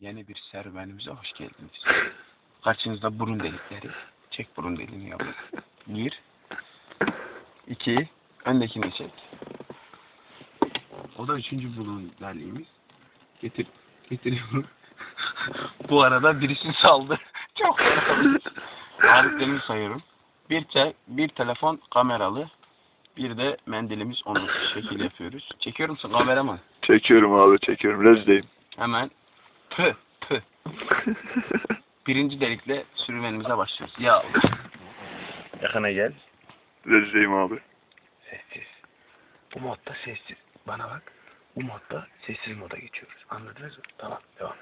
Yeni bir serüvenimize hoş geldiniz. Karşınızda burun delikleri. Çek burun deliğini yavrum. Bir. iki. Öndekini çek. O da üçüncü burun deliğimiz. Getir. Getiriyorum. Bu arada birisi saldı. Çok Aletlerimi sayıyorum. Bir, te bir telefon kameralı. Bir de mendilimiz onu şekil yapıyoruz. Çekiyor musun kameraman? Çekiyorum abi çekiyorum. Rezdeyim. Hemen pı pı. Birinci delikle sürümenimize başlıyoruz. Ya Allah. Yakına gel. Rezdeyim abi. Sessiz. Bu modda sessiz. Bana bak. Bu modda sessiz moda geçiyoruz. Anladınız mı? Tamam. Devam.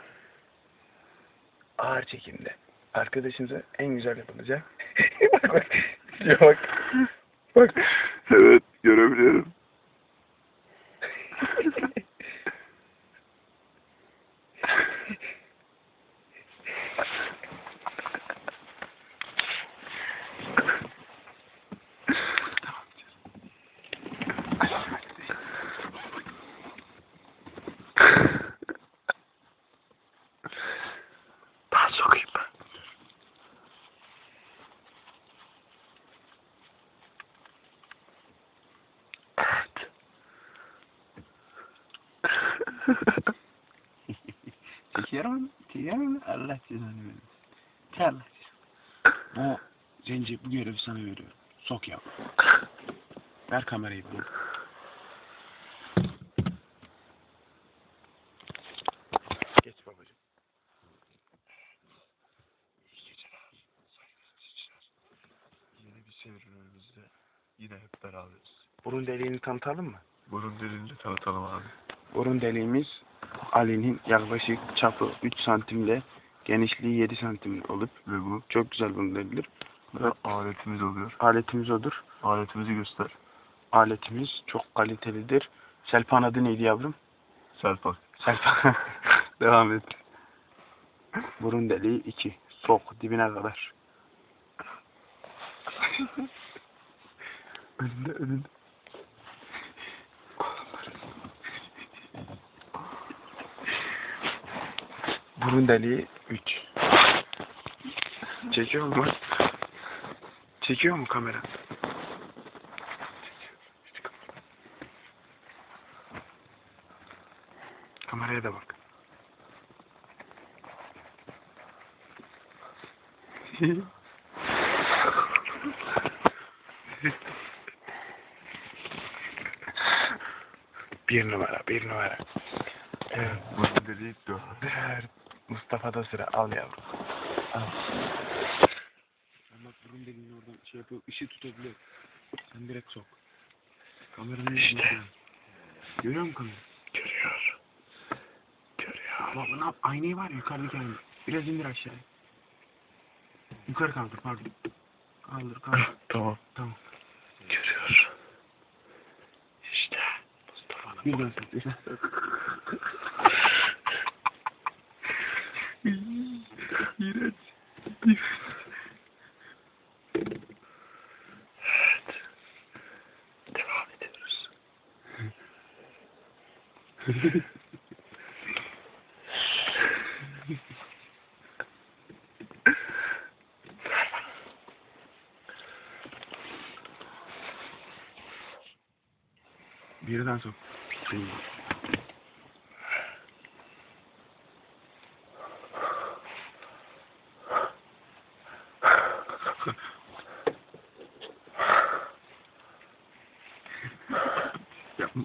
Ağır çekimde. Arkadaşınıza en güzel yapılacak. bak bak. Ya bak. Bak. Evet görebiliyorum. Çekiyorum. Çekiyorum. Allah cezanı vermesin. Te Allah cezanı. Bu zenci bu görevi sana veriyorum. Sok yavrum. Ver kamerayı bu. Geç babacığım. İyi geceler. Saygılar geceler. Yeni bir serüvenimizde yine hep beraberiz. Burun deliğini tanıtalım mı? Burun dilini tanıtalım abi. Burun deliğimiz Ali'nin yaklaşık çapı 3 santimle genişliği 7 santim olup Ve bu çok güzel deliğidir. da aletimiz oluyor. Aletimiz odur. Aletimizi göster. Aletimiz çok kalitelidir. Selpan adı neydi yavrum? Selpak. Selpan. Devam et. Burun deliği 2. Sok dibine kadar. önünde önünde. Burun deliği 3. Çekiyor mu? Çekiyor mu kamera? Kameraya da bak. bir numara, bir numara. Evet, Burun deliği dört. Ver. Mustafa'da sıra. Al yavrum. Al. Sen bak burun deliğini oradan şey yapıyor. ışığı tutabiliyor. Sen direkt sok. Kameranın İşte. yüzüne. Görüyor musun kamerayı? Görüyor. Görüyor. Bak ne yap? Aynayı var ya yukarıdaki aynayı. Biraz indir aşağıya. Yukarı kaldır pardon. Kaldır kaldır. Tamam. tamam. Görüyor. İşte. Mustafa'nın. Birden sok. Birden sok. İğrenç. Evet. Devam ediyoruz. Birden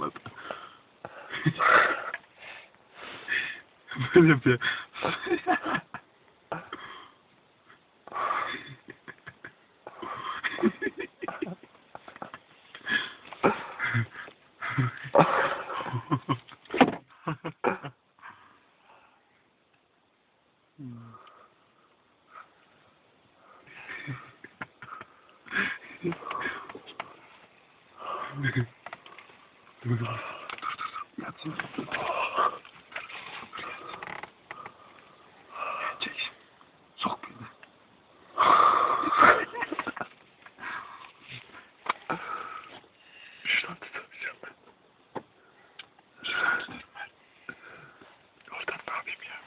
sok. Yapmadı. Böyle yapıyor. dur dur dur. Yatsın. Çek. Sok beni. Şuradan tutamayacağım ben. Şuradan tutarım ben. Oradan ne yapayım ya?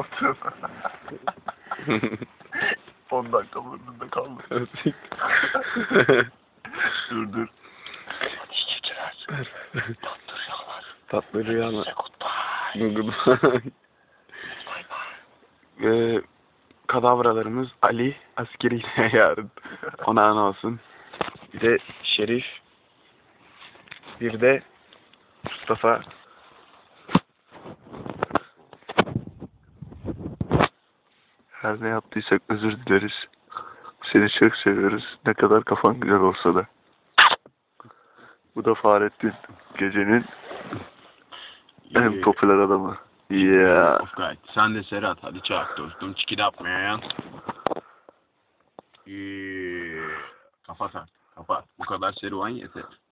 Olsun. 10 dakika burnunda kaldı. dur dur. İyi geceler. Tatlı rüyalar. Tatlı rüyalar. Size goodbye. Ve kadavralarımız Ali askeriyle yarın. Ona an olsun. Bir de Şerif. Bir de Mustafa. Her ne yaptıysak özür dileriz. Seni çok seviyoruz. Ne kadar kafan güzel olsa da. Bu da Fahrettin. Gecenin en popüler adamı. Yeah. Gayet. Sen de Serhat. Hadi çak dostum. Çikil yapmayan. Yeah. Kapat artık. Kapat. Bu kadar serüven yeter.